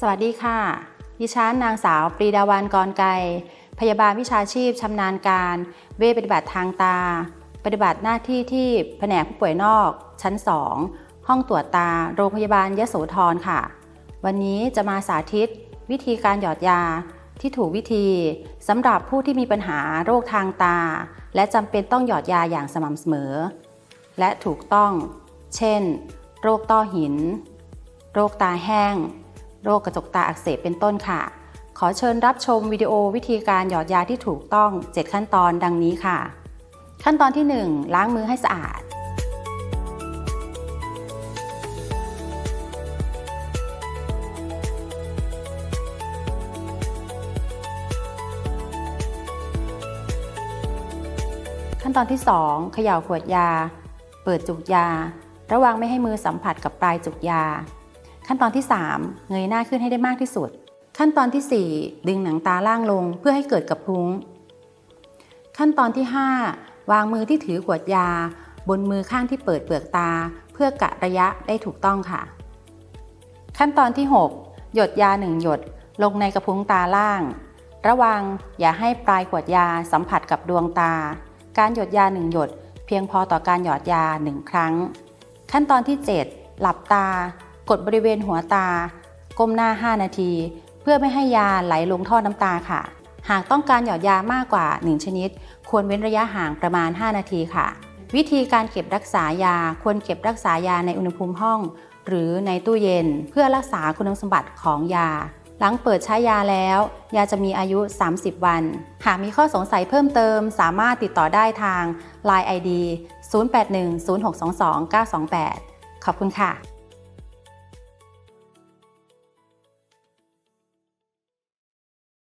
สวัสดีค่ะ ดิฉันนางสาวปรีดาวันกรไกรพยาบาลวิชาชีพชำนาญการ เวชปฏิบัติทางตา ปฏิบัติหน้าที่ที่แผนกผู้ป่วยนอก ชั้น 2 ห้องตรวจตา โรงพยาบาลยโสธรค่ะ วันนี้จะมาสาธิต วิธีการหยอดยาที่ถูกวิธีสำหรับผู้ที่มีปัญหาโรคทางตา และจำเป็นต้องหยอดยาอย่างสม่ำเสมอ และถูกต้อง เช่น โรคต้อหิน โรคตาแห้ง โรคกระจกตาอักเสบเป็นต้นค่ะ ขอเชิญรับชมวิดีโอวิธีการหยอดยาที่ถูกต้อง 7 ขั้นตอนดังนี้ค่ะ ขั้นตอนที่ 1 ล้างมือให้สะอาด ขั้นตอนที่ 2 เขย่าขวดยา เปิดจุกยา ระวังไม่ให้มือสัมผัสกับปลายจุกยา ขั้นตอนที่ 3 เงยหน้าขึ้นให้ได้มากที่สุด ขั้นตอนที่ 4 ดึงหนังตาล่างลงเพื่อให้เกิดกับพุ้ง ขั้นตอนที่ 5 วางมือที่ถือขวดยา บนมือข้างที่เปิดเปลือกตา เพื่อกะระยะได้ถูกต้องค่ะ ขั้นตอนที่ 6 หยดยา1หยดลงในกระพุ้งตาล่าง ระวังอย่าให้ปลายขวดยาสัมผัสกับดวงตา การหยดยา1หยด เพียงพอต่อการหยอดยา1ครั้ง ขั้นตอนที่ 7 หลับตา กดบริเวณหัวตา ก้มหน้า 5 นาที เพื่อไม่ให้ยาไหลลงท่อน้ำตาค่ะ หากต้องการหยอดยามากกว่า 1 ชนิด ควรเว้นระยะห่างประมาณ 5 นาทีค่ะ วิธีการเก็บรักษายาควรเก็บรักษายาในอุณหภูมิห้อง หรือในตู้เย็น เพื่อรักษาคุณสมบัติของยา หลังเปิดใช้ยาแล้ว ยาจะมีอายุ 30 วัน หากมีข้อสงสัยเพิ่มเติม สามารถติดต่อได้ทาง Line ID 0810622928 ขอบคุณค่ะ